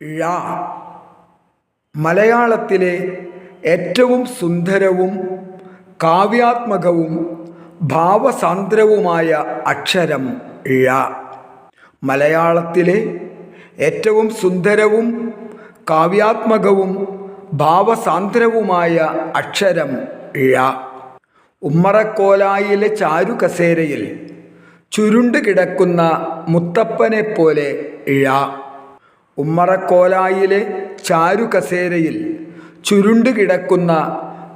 ഴ. മലയാളത്തിലെ ഏറ്റവും സുന്ദരവും കാവ്യാത്മകവും ഭാവസാന്ദ്രവുമായ അക്ഷരം ഴ. മലയാളത്തിലെ ഏറ്റവും സുന്ദരവും കാവ്യാത്മകവും ഭാവസാന്ദ്രവുമായ അക്ഷരം ഴ. ഉമ്മറക്കോലായിലെ ചാരുകസേരയിൽ ചുരുണ്ട് കിടക്കുന്ന മുത്തപ്പനെപ്പോലെ ഴ. ഉമ്മറക്കോലായിലെ ചാരുകസേരയിൽ ചുരുണ്ട് കിടക്കുന്ന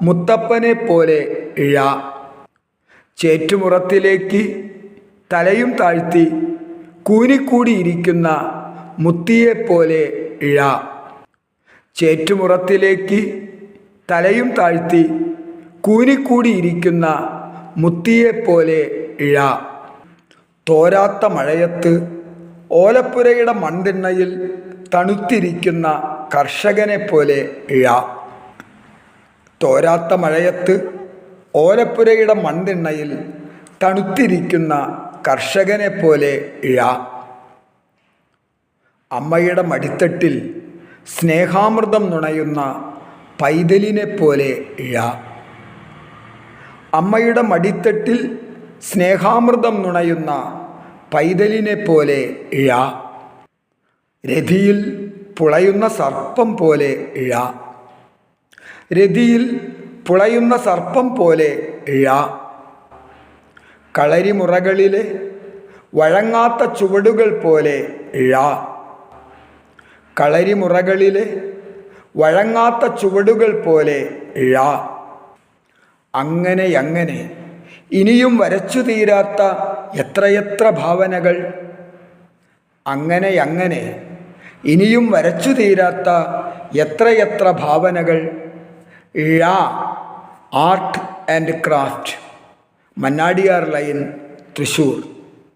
മുത്തപ്പനെ പോലെ ഇഴ. ചേറ്റുമുറത്തിലേക്ക് തലയും താഴ്ത്തി കൂനിക്കൂടിയിരിക്കുന്ന മുത്തിയെപ്പോലെ ഇഴ. ചേറ്റുമുറത്തിലേക്ക് തലയും താഴ്ത്തി കൂനിക്കൂടിയിരിക്കുന്ന മുത്തിയെപ്പോലെ ഇഴ. തോരാത്ത മഴയത്ത് ഓലപ്പുരയുടെ മൺതിണ്ണയിൽ തണുത്തിരിക്കുന്ന കർഷകനെ പോലെ ഴ തോരാത്ത മഴയത്ത് ഓലപ്പുരയുടെ മൺതിണ്ണയിൽ തണുത്തിരിക്കുന്ന കർഷകനെ പോലെ ഴ അമ്മയുടെ മടിത്തട്ടിൽ സ്നേഹാമൃതം നുണയുന്ന പൈതലിനെ പോലെ ഴ അമ്മയുടെ മടിത്തട്ടിൽ സ്നേഹാമൃതം നുണയുന്ന പൈതലിനെ പോലെ ഴ രതിയിൽ പുളയുന്ന സർപ്പം പോലെ ഴ രതിയിൽ പുളയുന്ന സർപ്പം പോലെ ഴ കളരിമുറകളിലെ വഴങ്ങാത്ത ചുവടുകൾ പോലെ ഴ കളരിമുറകളിലെ വഴങ്ങാത്ത ചുവടുകൾ പോലെ ഴ അങ്ങനെ അങ്ങനെ ഇനിയും വരച്ചു തീരാത്ത എത്രയെത്ര ഭാവനകൾ. അങ്ങനെ അങ്ങനെ. ഇനിയും വരച്ചു തീരാത്ത എത്രയെത്ര ഭാവനകൾ. ഴ art and craft. Mannadiyar line Thrissur